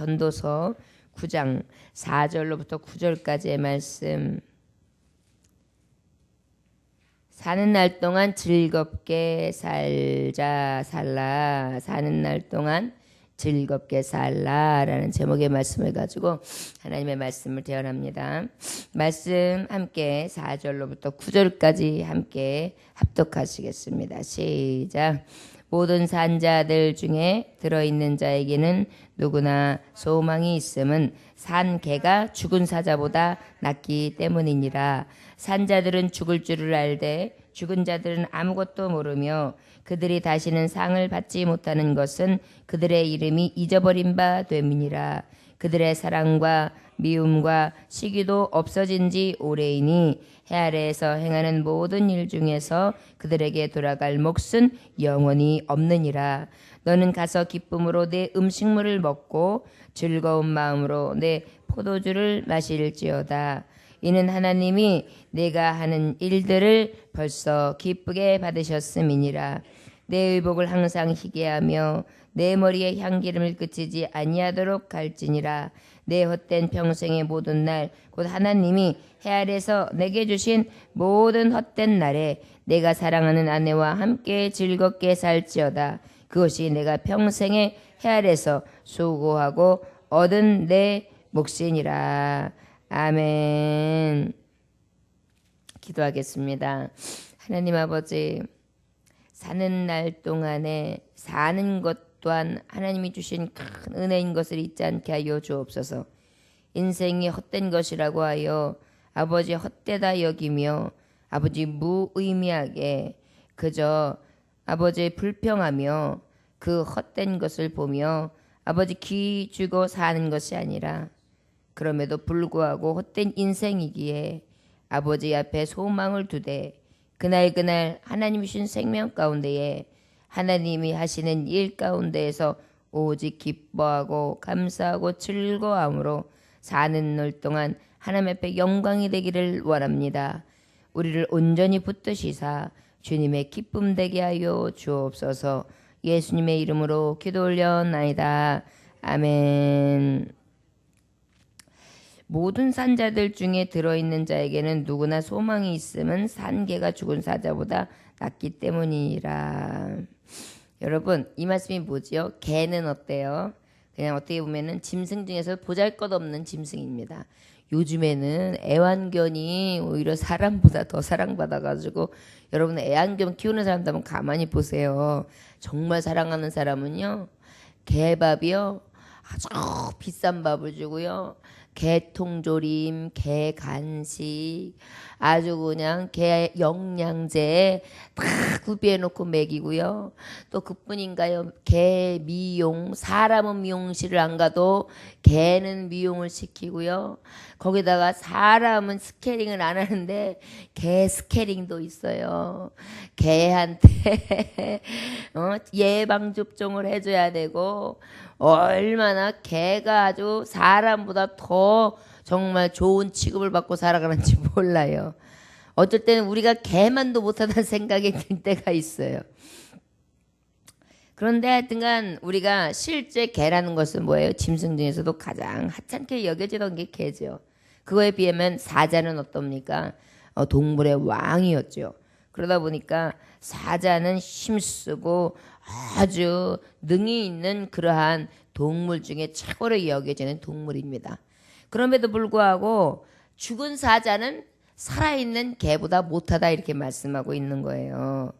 전도서 9장 4절로부터 9절까지의 말씀 사는 날 동안 즐겁게 살자 살라 사는 날 동안 즐겁게 살라라는 제목의 말씀을 가지고 하나님의 말씀을 대언합니다. 말씀 함께 4절로부터 9절까지 함께 합독하시겠습니다. 시작. 모든 산자들 중에 들어있는 자에게는 누구나 소망이 있음은 산 개가 죽은 사자보다 낫기 때문이니라. 산자들은 죽을 줄을 알되 죽은 자들은 아무것도 모르며 그들이 다시는 상을 받지 못하는 것은 그들의 이름이 잊어버린 바 됨이니라. 그들의 사랑과 미움과 시기도 없어진 지 오래이니 해 아래에서 행하는 모든 일 중에서 그들에게 돌아갈 몫은 영원히 없느니라. 너는 가서 기쁨으로 내 음식물을 먹고 즐거운 마음으로 내 포도주를 마실지어다. 이는 하나님이 내가 하는 일들을 벌써 기쁘게 받으셨음이니라. 내 의복을 항상 희게 하며 내 머리에 향기름을 그치지 아니하도록 갈지니라. 내 헛된 평생의 모든 날 곧 하나님이 해 아래서 내게 주신 모든 헛된 날에 내가 사랑하는 아내와 함께 즐겁게 살지어다. 그것이 내가 평생에 해 아래서 수고하고 얻은 내 몫이니라. 아멘. 기도하겠습니다. 하나님 아버지, 사는 날 동안에 사는 것 또한 하나님이 주신 큰 은혜인 것을 잊지 않게 하여 주옵소서. 인생이 헛된 것이라고 하여 아버지 헛되다 여기며 아버지 무의미하게 그저 아버지 불평하며 그 헛된 것을 보며 아버지 귀 주고 사는 것이 아니라 그럼에도 불구하고 헛된 인생이기에 아버지 앞에 소망을 두되 그날 그날 하나님 주신 생명 가운데에 하나님이 하시는 일 가운데에서 오직 기뻐하고 감사하고 즐거움으로 사는 날 동안 하나님 앞에 영광이 되기를 원합니다. 우리를 온전히 붙드시사 주님의 기쁨 되게 하여 주옵소서. 예수님의 이름으로 기도 올려나이다. 아멘. 모든 산자들 중에 들어있는 자에게는 누구나 소망이 있음은 산개가 죽은 사자보다 낫기 때문이라. 여러분 이 말씀이 뭐지요? 개는 어때요? 그냥 어떻게 보면은 짐승 중에서 보잘 것 없는 짐승입니다. 요즘에는 애완견이 오히려 사람보다 더 사랑받아가지고 여러분 애완견 키우는 사람들 한번 가만히 보세요. 정말 사랑하는 사람은요 개밥이요 아주 비싼 밥을 주고요. 개통조림, 개 간식, 아주 그냥 개 영양제 다 구비해 놓고 먹이고요. 또 그뿐인가요? 개 미용, 사람은 미용실을 안 가도 개는 미용을 시키고요. 거기다가 사람은 스케링을 안 하는데 개 스케링도 있어요. 개한테 어, 예방 접종을 해줘야 되고 얼마나 개가 아주 사람보다 더 정말 좋은 취급을 받고 살아가는지 몰라요. 어쩔 때는 우리가 개만도 못하다는 생각이 들 때가 있어요. 그런데 하여튼간 우리가 실제 개라는 것은 뭐예요? 짐승 중에서도 가장 하찮게 여겨지던 게 개죠. 그거에 비하면 사자는 어떻습니까? 어, 동물의 왕이었죠. 그러다 보니까 사자는 힘쓰고 아주 능이 있는 그러한 동물 중에 최고로 여겨지는 동물입니다. 그럼에도 불구하고 죽은 사자는 살아있는 개보다 못하다 이렇게 말씀하고 있는 거예요.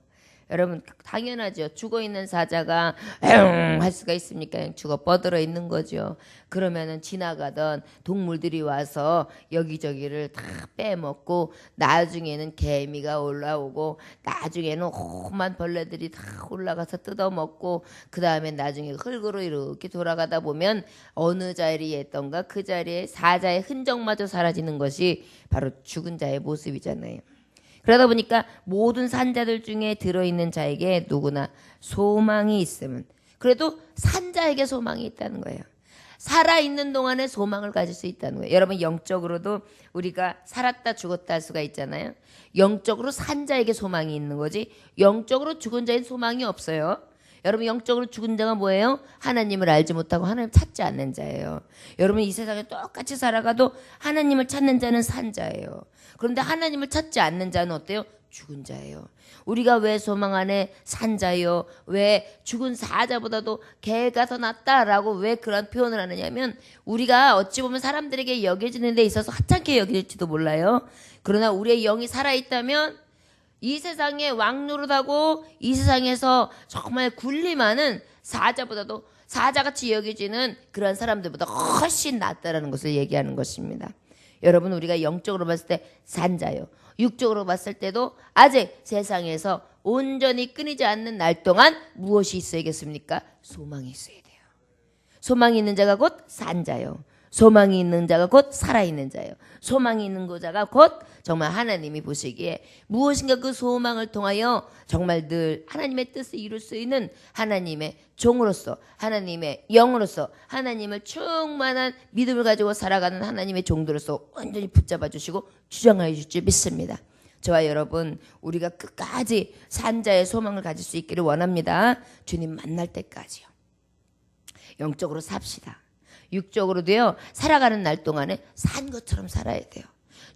여러분 당연하죠. 죽어 있는 사자가 할 수가 있습니까? 죽어 뻗들어 있는 거죠. 그러면은 지나가던 동물들이 와서 여기저기를 다 빼먹고 나중에는 개미가 올라오고 나중에는 험한 벌레들이 다 올라가서 뜯어먹고 그 다음에 나중에 흙으로 이렇게 돌아가다 보면 어느 자리에 있던가 그 자리에 사자의 흔적마저 사라지는 것이 바로 죽은 자의 모습이잖아요. 그러다 보니까 모든 산자들 중에 들어있는 자에게 누구나 소망이 있으면 그래도 산자에게 소망이 있다는 거예요. 살아있는 동안에 소망을 가질 수 있다는 거예요. 여러분 영적으로도 우리가 살았다 죽었다 할 수가 있잖아요. 영적으로 산자에게 소망이 있는 거지 영적으로 죽은 자에 소망이 없어요. 여러분 영적으로 죽은 자가 뭐예요? 하나님을 알지 못하고 하나님 찾지 않는 자예요. 여러분 이 세상에 똑같이 살아가도 하나님을 찾는 자는 산 자예요. 그런데 하나님을 찾지 않는 자는 어때요? 죽은 자예요. 우리가 왜 소망 안에 산 자요? 왜 죽은 사자보다도 개가 더 낫다라고 왜 그런 표현을 하느냐면 우리가 어찌 보면 사람들에게 여겨지는 데 있어서 하찮게 여길지도 몰라요. 그러나 우리의 영이 살아 있다면 이 세상에 왕노릇하고 이 세상에서 정말 군림하는 사자보다도 사자같이 여겨지는 그런 사람들보다 훨씬 낫다라는 것을 얘기하는 것입니다. 여러분 우리가 영적으로 봤을 때 산자요. 육적으로 봤을 때도 아직 세상에서 온전히 끊이지 않는 날 동안 무엇이 있어야겠습니까? 소망이 있어야 돼요. 소망이 있는 자가 곧 산자요. 소망이 있는 자가 곧 살아있는 자요. 소망이 있는 자가 곧 정말 하나님이 보시기에 무엇인가 그 소망을 통하여 정말 늘 하나님의 뜻을 이룰 수 있는 하나님의 종으로서 하나님의 영으로서 하나님을 충만한 믿음을 가지고 살아가는 하나님의 종들로서 완전히 붙잡아 주시고 주장하여 주실 줄 믿습니다. 저와 여러분 우리가 끝까지 산자의 소망을 가질 수 있기를 원합니다. 주님 만날 때까지요. 영적으로 삽시다. 육적으로도요 살아가는 날 동안에 산 것처럼 살아야 돼요.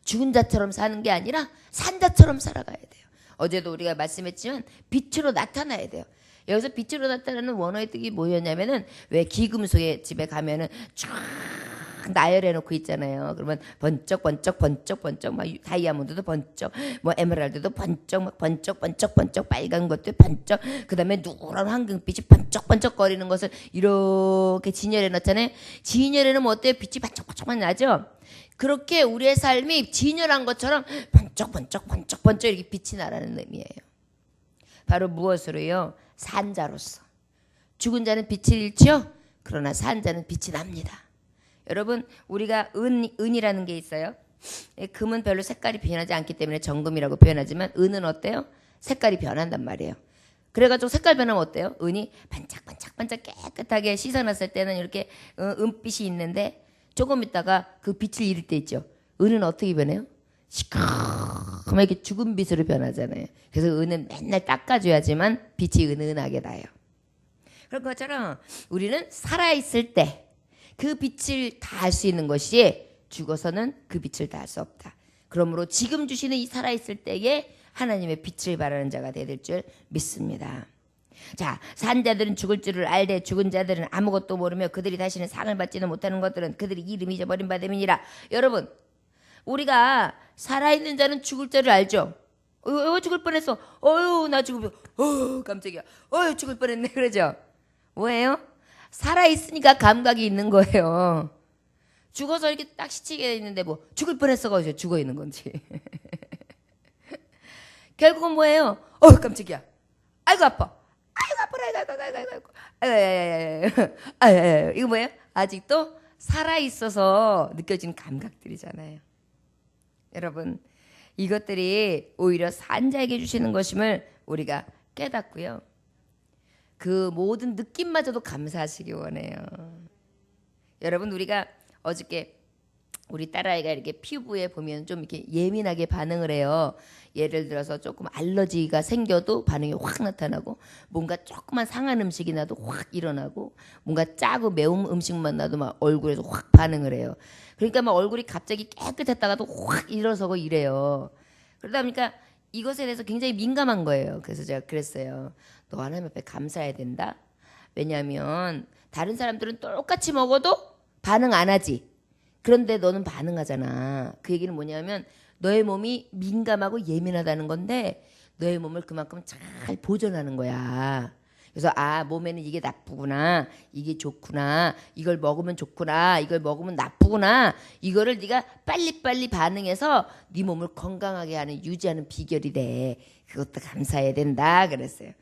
죽은 자처럼 사는 게 아니라 산 자처럼 살아가야 돼요. 어제도 우리가 말씀했지만 빛으로 나타나야 돼요. 여기서 빛으로 나타나는 원어의 뜻이 뭐였냐면은 왜 기금속의 집에 가면은 쫙 나열해 놓고 있잖아요. 그러면 번쩍 번쩍 번쩍 번쩍 막 다이아몬드도 번쩍 뭐 에메랄드도 번쩍 막 번쩍 번쩍 번쩍 빨간 것도 번쩍 그다음에 누런 황금빛이 번쩍 번쩍 거리는 것을 이렇게 진열해 놓잖아요. 진열에는 뭐 어때요? 빛이 반짝반짝만 나죠. 그렇게 우리의 삶이 진열한 것처럼 번쩍 번쩍 번쩍 번쩍 이렇게 빛이 나라는 의미예요. 바로 무엇으로요? 산자로서. 죽은 자는 빛을 잃지요. 그러나 산자는 빛이 납니다. 여러분 우리가 은 은이라는 게 있어요. 예, 금은 별로 색깔이 변하지 않기 때문에 정금이라고 표현하지만 은은 어때요? 색깔이 변한단 말이에요. 그래가지고 색깔 변하면 어때요? 은이 반짝반짝반짝 깨끗하게 씻어놨을 때는 이렇게 어, 은빛이 있는데 조금 있다가 그 빛을 잃을 때 있죠. 은은 어떻게 변해요? 시커멓게 죽은 빛으로 변하잖아요. 그래서 은은 맨날 닦아줘야지만 빛이 은은하게 나요. 그런 것처럼 우리는 살아있을 때 그 빛을 다 알 수 있는 것이 죽어서는 그 빛을 다 알 수 없다. 그러므로 지금 주시는 이 살아있을 때에 하나님의 빛을 바라는 자가 되야 줄 믿습니다. 자, 산 자들은 죽을 줄을 알되 죽은 자들은 아무것도 모르며 그들이 다시는 상을 받지는 못하는 것들은 그들이 이름이 잊어버린 바 됨이니라. 여러분, 우리가 살아있는 자는 죽을 줄을 알죠? 어, 어 죽을 뻔했어. 어유 나 죽을 뻔. 어 깜짝이야. 어유 죽을 뻔했네. 그러죠? 뭐예요? 살아있으니까 감각이 있는 거예요. 죽어서 이렇게 딱 시치게 있는데 뭐 죽을 뻔했어가 어디서 죽어 있는 건지. 결국은 뭐예요? 어 깜짝이야. 아이고 아파. 아이고 아파라. 아이고 아이고 아이고 아이고. 아이고 아이고 아이고 이거 뭐예요? 아직도 살아 있어서 느껴지는 감각들이잖아요. 여러분 이것들이 오히려 산자에게 주시는 것임을 우리가 깨닫고요. 그 모든 느낌마저도 감사하시기 원해요. 여러분 우리가 어저께 우리 딸아이가 이렇게 피부에 보면 좀 이렇게 예민하게 반응을 해요. 예를 들어서 조금 알러지가 생겨도 반응이 확 나타나고 뭔가 조그만 상한 음식이 나도 확 일어나고 뭔가 짜고 매운 음식만 나도 막 얼굴에서 확 반응을 해요. 그러니까 막 얼굴이 갑자기 깨끗했다가도 확 일어서고 이래요. 그러다 보니까 이것에 대해서 굉장히 민감한 거예요. 그래서 제가 그랬어요. 너 하나님 앞에 감사해야 된다. 왜냐하면 다른 사람들은 똑같이 먹어도 반응 안 하지. 그런데 너는 반응하잖아. 그 얘기는 뭐냐면 너의 몸이 민감하고 예민하다는 건데 너의 몸을 그만큼 잘 보존하는 거야. 그래서 아 몸에는 이게 나쁘구나. 이게 좋구나. 이걸 먹으면 좋구나. 이걸 먹으면 나쁘구나. 이거를 네가 빨리빨리 반응해서 네 몸을 건강하게 하는 유지하는 비결이 돼 그것도 감사해야 된다. 그랬어요.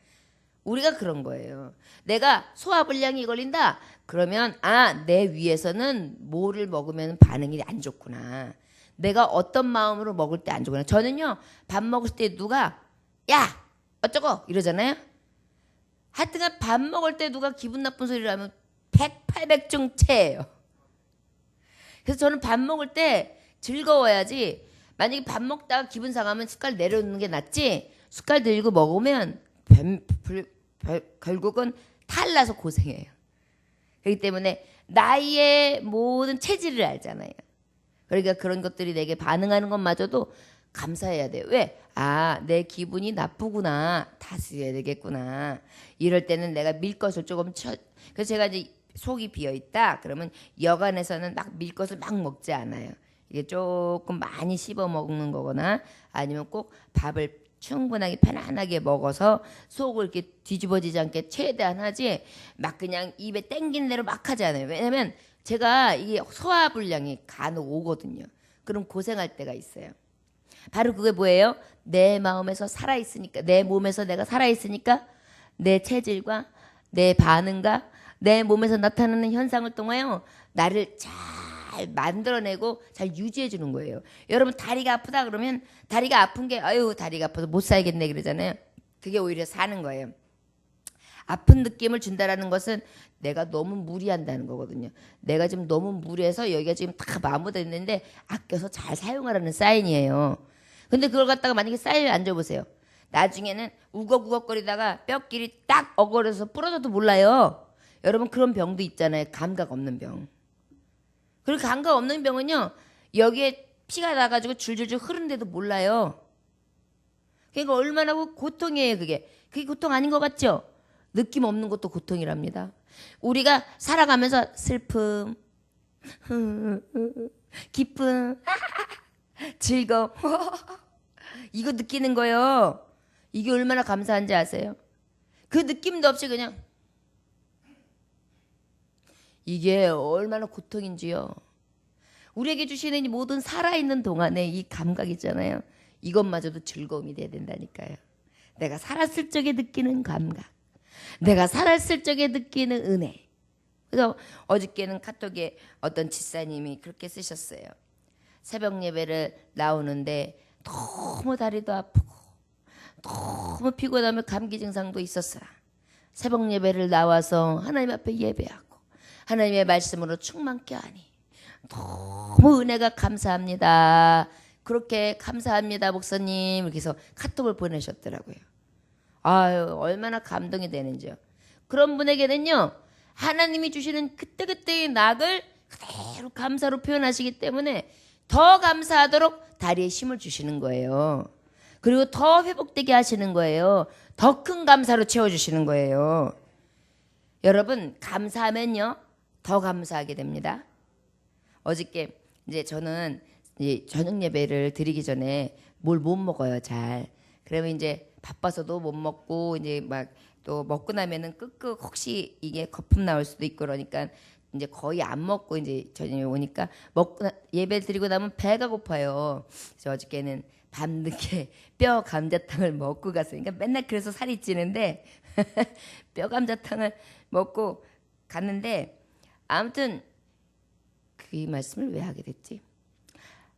우리가 그런 거예요. 내가 소화불량이 걸린다. 그러면 아 내 위에서는 뭐를 먹으면 반응이 안 좋구나. 내가 어떤 마음으로 먹을 때 안 좋구나. 저는요 밥 먹을 때 누가 야 어쩌고? 이러잖아요 하여튼간 밥 먹을 때 누가 기분 나쁜 소리를 하면 100, 800중 채예요. 그래서 저는 밥 먹을 때 즐거워야지 만약에 밥 먹다가 기분 상하면 숟갈 내려놓는 게 낫지 숟갈 들고 먹으면 결- 결국은 탈나서 고생해요. 그렇기 때문에 나의 모든 체질을 알잖아요. 그러니까 그런 것들이 내게 반응하는 것마저도 감사해야 돼요. 왜? 아, 내 기분이 나쁘구나. 다스려야 되겠구나. 이럴 때는 내가 밀 것을 조금 쳐. 그래서 제가 이제 속이 비어 있다. 그러면 여간에서는 막 밀 것을 막 먹지 않아요. 이게 조금 많이 씹어 먹는 거거나 아니면 꼭 밥을 충분하게 편안하게 먹어서 속을 이렇게 뒤집어지지 않게 최대한 하지 막 그냥 입에 땡기는 대로 막 하지 않아요. 왜냐면 제가 이게 소화불량이 간혹 오거든요. 그럼 고생할 때가 있어요. 바로 그게 뭐예요? 내 마음에서 살아 있으니까 내 몸에서 내가 살아 있으니까 내 체질과 내 반응과 내 몸에서 나타나는 현상을 통하여 나를 잘 만들어내고 잘 유지해 주는 거예요. 여러분 다리가 아프다 그러면 다리가 아픈 게 아유 다리가 아파서 못 살겠네 그러잖아요. 그게 오히려 사는 거예요. 아픈 느낌을 준다라는 것은 내가 너무 무리한다는 거거든요. 내가 지금 너무 무리해서 여기가 지금 다 마모됐는데 아껴서 잘 사용하라는 사인이에요. 근데 그걸 갖다가 만약에 사인을 앉아보세요. 나중에는 우걱우걱거리다가 뼈끼리 딱 어거려서 부러져도 몰라요. 여러분 그런 병도 있잖아요. 감각 없는 병. 그리고 감각 없는 병은요. 여기에 피가 나가지고 줄줄줄 흐르는데도 몰라요. 그러니까 얼마나 고통이에요 그게. 그게 고통 아닌 것 같죠? 느낌 없는 것도 고통이랍니다. 우리가 살아가면서 슬픔, 기쁨, 즐거움 이거 느끼는 거요. 이게 얼마나 감사한지 아세요? 그 느낌도 없이 그냥 이게 얼마나 고통인지요. 우리에게 주시는 이 모든 살아있는 동안에 이 감각 있잖아요. 이것마저도 즐거움이 돼야 된다니까요. 내가 살았을 적에 느끼는 감각. 내가 살았을 적에 느끼는 은혜. 그래서 어저께는 카톡에 어떤 집사님이 그렇게 쓰셨어요. 새벽 예배를 나오는데 너무 다리도 아프고 너무 피곤하며 감기 증상도 있었어요. 새벽 예배를 나와서 하나님 앞에 예배하고 하나님의 말씀으로 충만케 하니 너무 은혜가 감사합니다. 그렇게 감사합니다, 목사님. 이렇게 해서 카톡을 보내셨더라고요. 아유, 얼마나 감동이 되는지요. 그런 분에게는요, 하나님이 주시는 그때그때의 낙을 그대로 감사로 표현하시기 때문에 더 감사하도록 다리에 힘을 주시는 거예요. 그리고 더 회복되게 하시는 거예요. 더 큰 감사로 채워주시는 거예요. 여러분, 감사하면요, 더 감사하게 됩니다. 어저께 이제 저는 이제 저녁 예배를 드리기 전에 뭘 못 먹어요, 잘. 그러면 이제 바빠서도 못 먹고 이제 막 또 먹고 나면은 끄끄 혹시 이게 거품 나올 수도 있고 그러니까 이제 거의 안 먹고 이제 저녁에 오니까 먹고 나- 예배 드리고 나면 배가 고파요. 그래서 어저께는 밤늦게 뼈 감자탕을 먹고 갔어요. 그러니까 맨날 그래서 살이 찌는데 뼈 감자탕을 먹고 갔는데 아무튼 그 말씀을 왜 하게 됐지?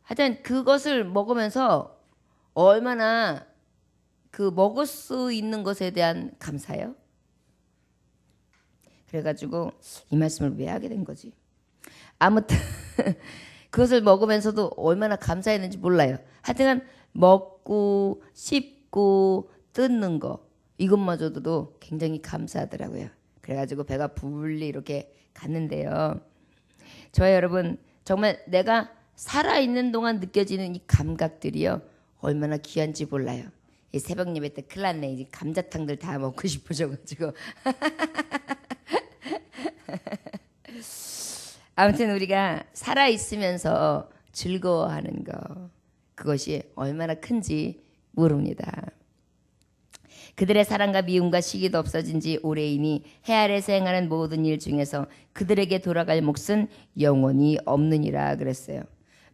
하여튼 그것을 먹으면서 얼마나 그 먹을 수 있는 것에 대한 감사요. 그래가지고 이 말씀을 왜 하게 된 거지? 아무튼 그것을 먹으면서도 얼마나 감사했는지 몰라요. 하여튼 먹고 씹고 뜯는 거 이것마저도 굉장히 감사하더라고요. 그래가지고 배가 불리 이렇게 갔는데요. 저 여러분 정말 내가 살아 있는 동안 느껴지는 이 감각들이요 얼마나 귀한지 몰라요. 이 새벽 예배 때 큰일 났네. 이제 감자탕들 다 먹고 싶어져가지고. 아무튼 우리가 살아 있으면서 즐거워하는 거 그것이 얼마나 큰지 모릅니다. 그들의 사랑과 미움과 시기도 없어진 지 오래이니 해 아래서 행하는 모든 일 중에서 그들에게 돌아갈 몫은 영원히 없느니라 그랬어요.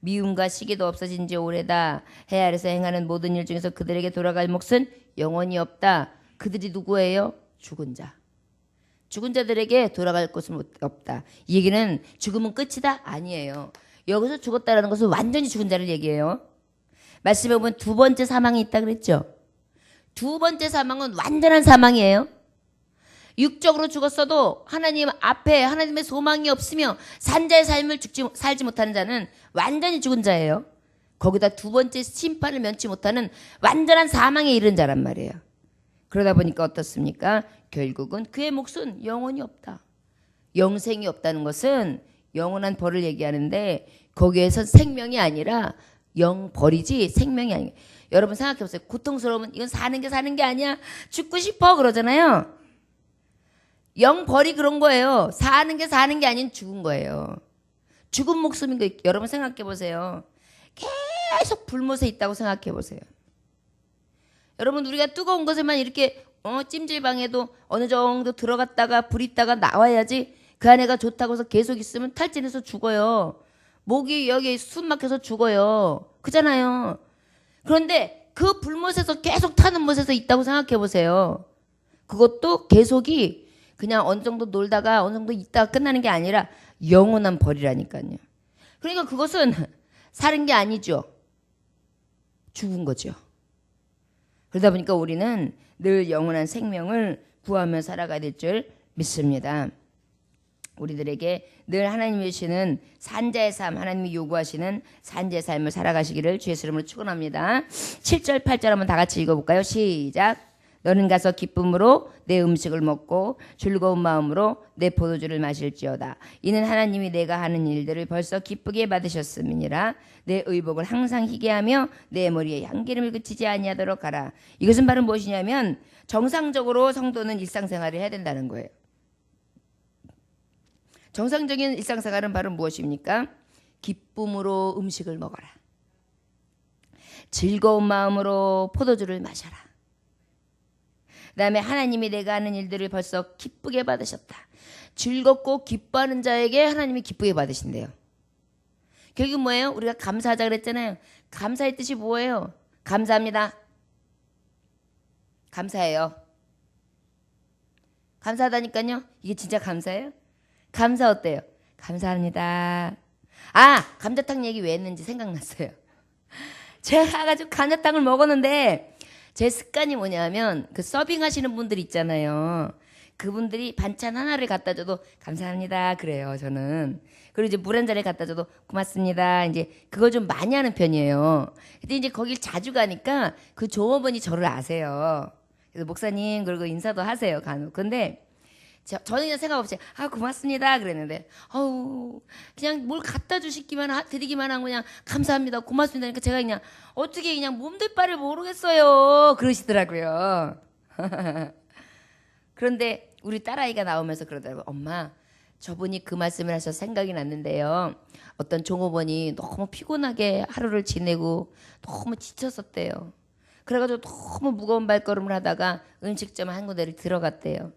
미움과 시기도 없어진 지 오래다. 해 아래서 행하는 모든 일 중에서 그들에게 돌아갈 몫은 영원히 없다. 그들이 누구예요? 죽은 자. 죽은 자들에게 돌아갈 곳은 못- 없다. 이 얘기는 죽음은 끝이다? 아니에요. 여기서 죽었다라는 것은 완전히 죽은 자를 얘기해요. 말씀에 보면 두 번째 사망이 있다 그랬죠. 두 번째 사망은 완전한 사망이에요. 육적으로 죽었어도 하나님 앞에 하나님의 소망이 없으며 산자의 삶을 죽지, 살지 못하는 자는 완전히 죽은 자예요. 거기다 두 번째 심판을 면치 못하는 완전한 사망에 이른 자란 말이에요. 그러다 보니까 어떻습니까? 결국은 그의 몫은 영원히 없다. 영생이 없다는 것은 영원한 벌을 얘기하는데 거기에서 생명이 아니라 영 벌이지 생명이 아니. 여러분 생각해 보세요. 고통스러우면 이건 사는 게 사는 게 아니야. 죽고 싶어 그러잖아요. 영 벌이 그런 거예요. 사는 게 사는 게 아닌 죽은 거예요. 죽은 목숨인 거 여러분 생각해 보세요. 계속 불못에 있다고 생각해 보세요. 여러분 우리가 뜨거운 것에만 이렇게 어, 찜질방에도 어느 정도 들어갔다가 불 있다가 나와야지 그 안에가 좋다고 해서 계속 있으면 탈진해서 죽어요. 목이 여기 숨 막혀서 죽어요. 그잖아요. 그런데 그 불못에서 계속 타는 못에서 있다고 생각해 보세요. 그것도 계속이 그냥 어느 정도 놀다가 어느 정도 있다가 끝나는 게 아니라 영원한 벌이라니까요. 그러니까 그것은 사는 게 아니죠. 죽은 거죠. 그러다 보니까 우리는 늘 영원한 생명을 구하며 살아가야 될 줄 믿습니다. 우리들에게 늘 하나님이 주시는 산자의 삶, 하나님이 요구하시는 산자의 삶을 살아가시기를 주의 이름으로 축원합니다. 7절, 8절 한번 다 같이 읽어볼까요? 시작. 너는 가서 기쁨으로 내 음식을 먹고 즐거운 마음으로 내 포도주를 마실지어다. 이는 하나님이 내가 하는 일들을 벌써 기쁘게 받으셨음이니라. 내 의복을 항상 희게 하며 내 머리에 향기름을 그치지 아니하도록 하라. 이것은 바로 무엇이냐면 정상적으로 성도는 일상생활을 해야 된다는 거예요. 정상적인 일상생활은 바로 무엇입니까? 기쁨으로 음식을 먹어라. 즐거운 마음으로 포도주를 마셔라. 그 다음에 하나님이 내가 하는 일들을 벌써 기쁘게 받으셨다. 즐겁고 기뻐하는 자에게 하나님이 기쁘게 받으신대요. 결국 뭐예요? 우리가 감사하자 그랬잖아요. 감사의 뜻이 뭐예요? 감사합니다. 감사해요. 감사하다니까요. 이게 진짜 감사해요? 감사 어때요? 감사합니다. 아, 감자탕 얘기 왜 했는지 생각났어요. 제가 가가지고 감자탕을 먹었는데 제 습관이 뭐냐면 그 서빙 하시는 분들 있잖아요. 그분들이 반찬 하나를 갖다 줘도 감사합니다. 그래요, 저는. 그리고 이제 물 한 잔을 갖다 줘도 고맙습니다. 이제 그걸 좀 많이 하는 편이에요. 근데 이제 거길 자주 가니까 그 조업원이 저를 아세요. 그래서 목사님, 그리고 인사도 하세요, 간혹. 근데 저, 저는 그냥 생각 없이 아 고맙습니다. 그랬는데 어우 그냥 뭘 갖다 주시기만 하, 드리기만 하고 그냥 감사합니다. 고맙습니다. 그러니까 제가 그냥 어떻게 그냥 몸둘 바를 모르겠어요. 그러시더라고요. 그런데 우리 딸아이가 나오면서 그러더라고요. 엄마 저분이 그 말씀을 하셔서 생각이 났는데요. 어떤 종업원이 너무 피곤하게 하루를 지내고 너무 지쳤었대요. 그래가지고 너무 무거운 발걸음을 하다가 음식점 한 군데를 들어갔대요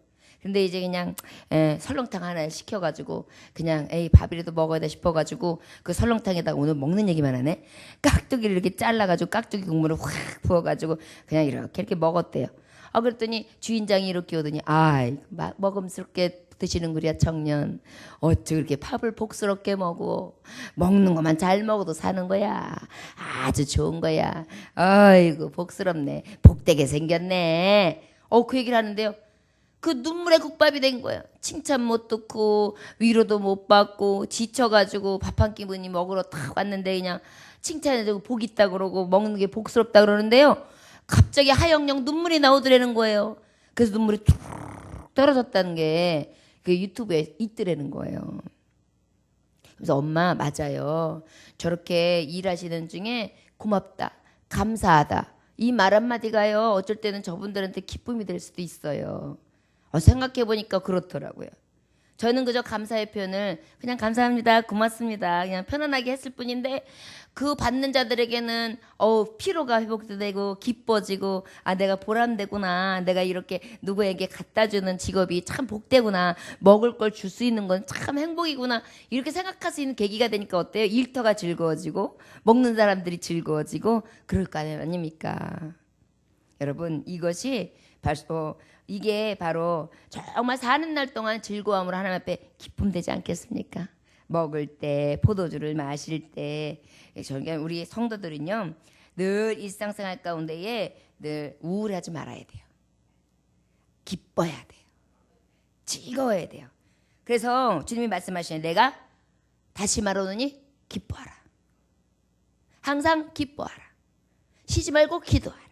근데 이제 그냥 에, 설렁탕 하나 시켜가지고 그냥 에이 밥이라도 먹어야 돼 싶어가지고 그 설렁탕에다가 오늘 먹는 얘기만 하네? 깍두기를 이렇게 잘라가지고 깍두기 국물을 확 부어가지고 그냥 이렇게 이렇게 먹었대요. 아 그랬더니 주인장이 이렇게 오더니 아 먹음스럽게 드시는구려 청년. 어찌 그렇게 밥을 복스럽게 먹어? 먹는 것만 잘 먹어도 사는 거야. 아주 좋은 거야. 아이고 복스럽네. 복되게 생겼네. 어그 얘기를 하는데요 그 눈물의 국밥이 된 거예요. 칭찬 못 듣고 위로도 못 받고 지쳐가지고 밥 한 끼분이 먹으러 딱 왔는데 그냥 칭찬해주고 복 있다 그러고 먹는 게 복스럽다 그러는데요. 갑자기 하영영 눈물이 나오더라는 거예요. 그래서 눈물이 툭 떨어졌다는 게 그 유튜브에 있더라는 거예요. 그래서 엄마 맞아요. 저렇게 일하시는 중에 고맙다, 감사하다 이 말 한마디가요. 어쩔 때는 저분들한테 기쁨이 될 수도 있어요. 어, 생각해 보니까 그렇더라고요. 저는 그저 감사의 표현을 그냥 감사합니다, 고맙습니다, 그냥 편안하게 했을 뿐인데 그 받는 자들에게는 어 피로가 회복되고 기뻐지고 아 내가 보람되구나, 내가 이렇게 누구에게 갖다 주는 직업이 참 복되구나, 먹을 걸 줄 수 있는 건 참 행복이구나 이렇게 생각할 수 있는 계기가 되니까 어때요? 일터가 즐거워지고 먹는 사람들이 즐거워지고 그럴 거 아닙니까? 여러분 이것이 바로 이게 바로 정말 사는 날 동안 즐거움으로 하나님 앞에 기쁨 되지 않겠습니까? 먹을 때 포도주를 마실 때 우리 성도들은요 늘 일상생활 가운데에 늘 우울하지 말아야 돼요. 기뻐야 돼요. 즐거워야 돼요. 그래서 주님이 말씀하시는 내가 다시 말하노니 기뻐하라. 항상 기뻐하라. 쉬지 말고 기도하라.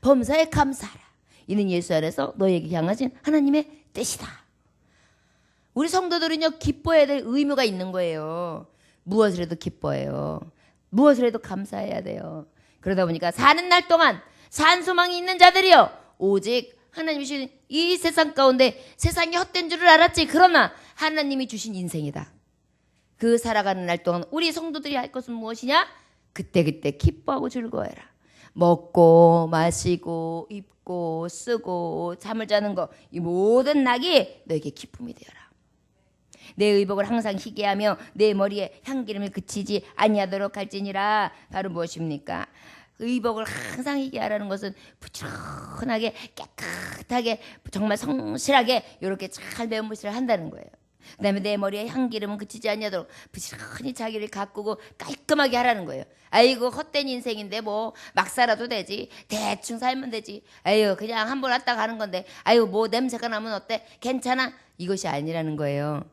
범사에 감사하라. 이는 예수 안에서 너에게 향하신 하나님의 뜻이다. 우리 성도들은요 기뻐해야 될 의무가 있는 거예요. 무엇을 해도 기뻐해요. 무엇을 해도 감사해야 돼요. 그러다 보니까 사는 날 동안 산 소망이 있는 자들이요 오직 하나님이 주신 이 세상 가운데 세상이 헛된 줄을 알았지. 그러나 하나님이 주신 인생이다. 그 살아가는 날 동안 우리 성도들이 할 것은 무엇이냐? 그때그때 기뻐하고 즐거워해라. 먹고 마시고 입고 쓰고 잠을 자는 거 이 모든 낙이 너에게 기쁨이 되어라. 내 의복을 항상 희게 하며 내 머리에 향기름을 그치지 아니하도록 할지니라. 바로 무엇입니까? 의복을 항상 희게 하라는 것은 부지런하게 깨끗하게 정말 성실하게 이렇게 잘 매무시를 한다는 거예요. 그 다음에 내 머리에 향기름은 그치지 않냐도록 부지런히 자기를 가꾸고 깔끔하게 하라는 거예요. 아이고 헛된 인생인데 뭐 막 살아도 되지 대충 살면 되지. 아유 그냥 한 번 왔다 가는 건데 아유 뭐 냄새가 나면 어때? 괜찮아? 이것이 아니라는 거예요.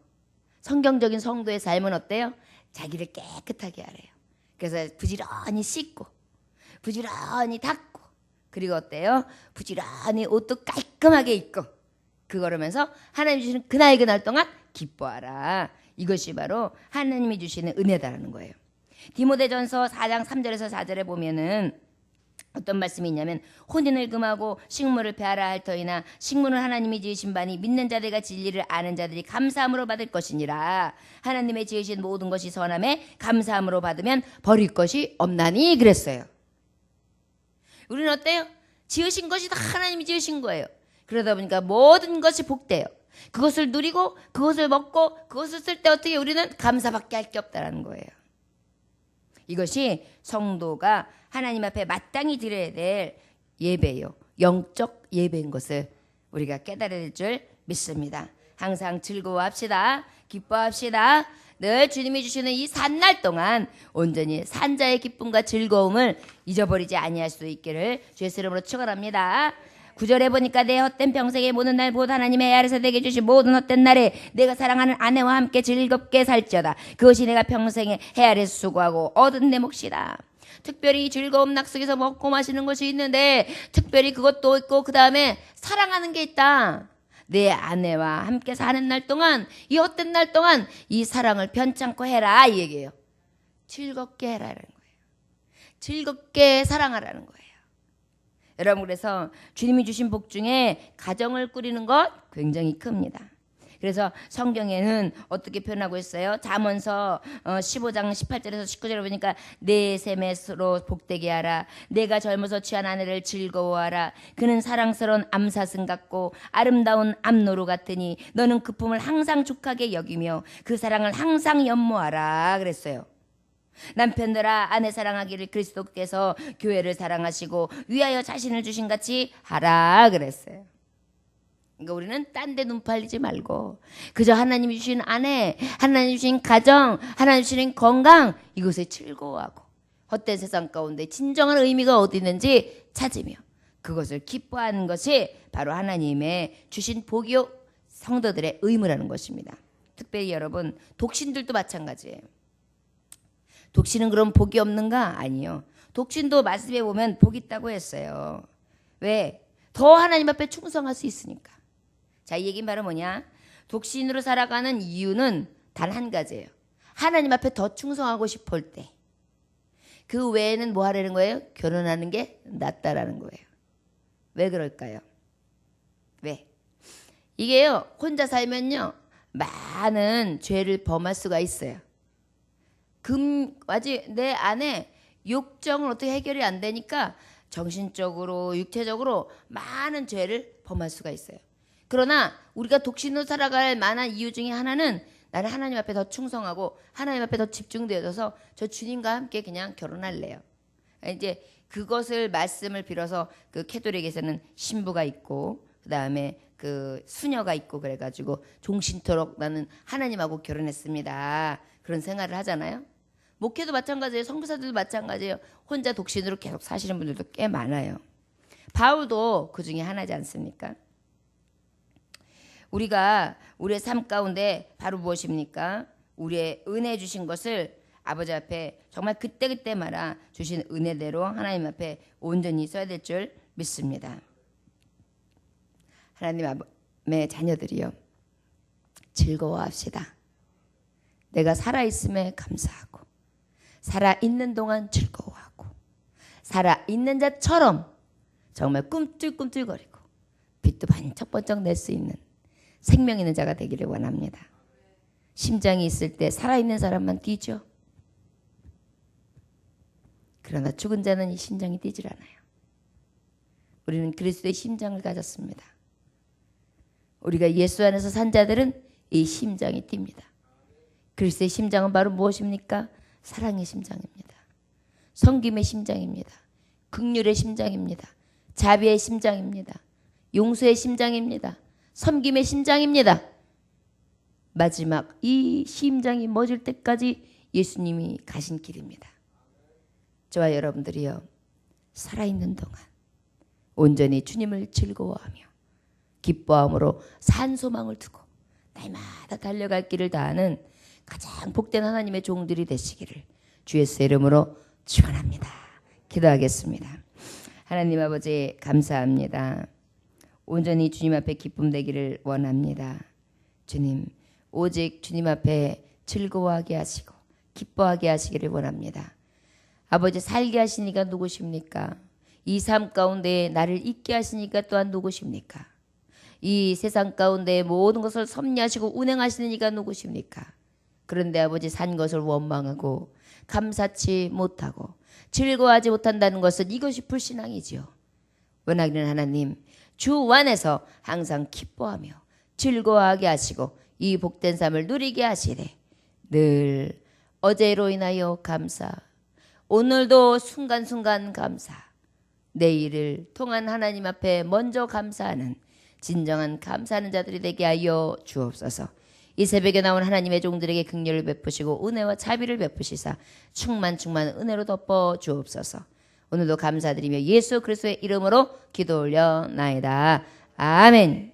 성경적인 성도의 삶은 어때요? 자기를 깨끗하게 하래요. 그래서 부지런히 씻고 부지런히 닦고 그리고 어때요? 부지런히 옷도 깔끔하게 입고 그거라면서 하나님 주시는 그날 그날 동안 기뻐하라. 이것이 바로 하나님이 주시는 은혜다라는 거예요. 디모데전서 4장 3절에서 4절에 보면은 어떤 말씀이 있냐면 혼인을 금하고 식물을 배하라 할 터이나 식물은 하나님이 지으신 바니 믿는 자들과 진리를 아는 자들이 감사함으로 받을 것이니라 하나님의 지으신 모든 것이 선함에 감사함으로 받으면 버릴 것이 없나니 그랬어요. 우리는 어때요? 지으신 것이 다 하나님이 지으신 거예요. 그러다 보니까 모든 것이 복돼요. 그것을 누리고 그것을 먹고 그것을 쓸 때 어떻게 우리는 감사밖에 할 게 없다라는 거예요. 이것이 성도가 하나님 앞에 마땅히 드려야 될 예배요. 영적 예배인 것을 우리가 깨달아야 될 줄 믿습니다. 항상 즐거워합시다. 기뻐합시다. 늘 주님이 주시는 이 산날 동안 온전히 산자의 기쁨과 즐거움을 잊어버리지 아니할 수 있기를 주의 이름으로 축원합니다. 구절에 보니까 내 헛된 평생의 모든 날 곧 하나님의 아래서 내게 주신 모든 헛된 날에 내가 사랑하는 아내와 함께 즐겁게 살지어다. 그것이 내가 평생에 해 아래서 수고하고 얻은 내 몫이다. 특별히 즐거움 낙속에서 먹고 마시는 것이 있는데 특별히 그것도 있고 그 다음에 사랑하는 게 있다. 내 아내와 함께 사는 날 동안 이 헛된 날 동안 이 사랑을 변찮고 해라 이 얘기예요. 즐겁게 해라라는 거예요. 즐겁게 사랑하라는 거예요. 여러분 그래서 주님이 주신 복 중에 가정을 꾸리는 것 굉장히 큽니다. 그래서 성경에는 어떻게 표현하고 있어요? 잠언서 15장 18절에서 19절에 보니까 내 셈에서로 복되게 하라. 내가 젊어서 취한 아내를 즐거워하라. 그는 사랑스러운 암사슴 같고 아름다운 암노루 같으니 너는 그 품을 항상 족하게 여기며 그 사랑을 항상 연모하라. 그랬어요. 남편들아 아내 사랑하기를 그리스도께서 교회를 사랑하시고 위하여 자신을 주신 같이 하라 그랬어요. 그러니까 우리는 딴 데 눈 팔리지 말고 그저 하나님이 주신 아내, 하나님 주신 가정, 하나님 주신 건강 이것에 즐거워하고 헛된 세상 가운데 진정한 의미가 어디 있는지 찾으며 그것을 기뻐하는 것이 바로 하나님의 주신 복이요 성도들의 의무라는 것입니다. 특별히 여러분 독신들도 마찬가지예요. 독신은 그럼 복이 없는가? 아니요. 독신도 말씀에 보면 복 있다고 했어요. 왜? 더 하나님 앞에 충성할 수 있으니까. 자, 이 얘기는 바로 뭐냐? 독신으로 살아가는 이유는 단 한 가지예요. 하나님 앞에 더 충성하고 싶을 때. 그 외에는 뭐 하라는 거예요? 결혼하는 게 낫다라는 거예요. 왜 그럴까요? 왜? 이게요, 혼자 살면요, 많은 죄를 범할 수가 있어요. 금 아직 내 안에 욕정을 어떻게 해결이 안 되니까 정신적으로 육체적으로 많은 죄를 범할 수가 있어요. 그러나 우리가 독신으로 살아갈 만한 이유 중에 하나는 나는 하나님 앞에 더 충성하고 하나님 앞에 더 집중되어서 저 주님과 함께 그냥 결혼할래요. 이제 그것을 말씀을 빌어서 그 캐톨릭에서는 신부가 있고 그 다음에 그 수녀가 있고 그래가지고 종신토록 나는 하나님하고 결혼했습니다. 그런 생활을 하잖아요. 목회도 마찬가지예요. 성부사들도 마찬가지예요. 혼자 독신으로 계속 사시는 분들도 꽤 많아요. 바울도 그 중에 하나지 않습니까? 우리가 우리의 삶 가운데 바로 무엇입니까? 우리의 은혜 주신 것을 아버지 앞에 정말 그때그때마다 주신 은혜대로 하나님 앞에 온전히 써야 될 줄 믿습니다. 하나님의 자녀들이요. 즐거워합시다. 내가 살아있음에 감사하고, 살아 있는 동안 즐거워하고, 살아 있는 자처럼 정말 꿈틀꿈틀거리고, 빛도 반짝반짝 낼 수 있는 생명 있는 자가 되기를 원합니다. 심장이 있을 때 살아있는 사람만 뛰죠. 그러나 죽은 자는 이 심장이 뛰질 않아요. 우리는 그리스도의 심장을 가졌습니다. 우리가 예수 안에서 산 자들은 이 심장이 뜁니다. 그리스도의 심장은 바로 무엇입니까? 사랑의 심장입니다. 성김의 심장입니다. 극률의 심장입니다. 자비의 심장입니다. 용서의 심장입니다. 섬김의 심장입니다. 마지막 이 심장이 멎을 때까지 예수님이 가신 길입니다. 저와 여러분들이요 살아있는 동안 온전히 주님을 즐거워하며 기뻐함으로 산 소망을 두고 날마다 달려갈 길을 다하는 가장 복된 하나님의 종들이 되시기를 주 예수의 이름으로 축원합니다. 기도하겠습니다. 하나님 아버지 감사합니다. 온전히 주님 앞에 기쁨 되기를 원합니다. 주님 오직 주님 앞에 즐거워하게 하시고 기뻐하게 하시기를 원합니다. 아버지 살게 하시니까 누구십니까? 이 삶 가운데 나를 있게 하시니까 또한 누구십니까? 이 세상 가운데 모든 것을 섭리하시고 운행하시는 이가 누구십니까? 그런데 아버지 산 것을 원망하고 감사치 못하고 즐거워하지 못한다는 것은 이것이 불신앙이지요. 원하기는 하나님 주 안에서 항상 기뻐하며 즐거워하게 하시고 이 복된 삶을 누리게 하시되 늘 어제로 인하여 감사 오늘도 순간순간 감사 내일을 통한 하나님 앞에 먼저 감사하는 진정한 감사하는 자들이 되게 하여 주옵소서. 이 새벽에 나온 하나님의 종들에게 긍휼을 베푸시고 은혜와 자비를 베푸시사 충만 충만 은혜로 덮어 주옵소서. 오늘도 감사드리며 예수 그리스도의 이름으로 기도 올려 나이다. 아멘.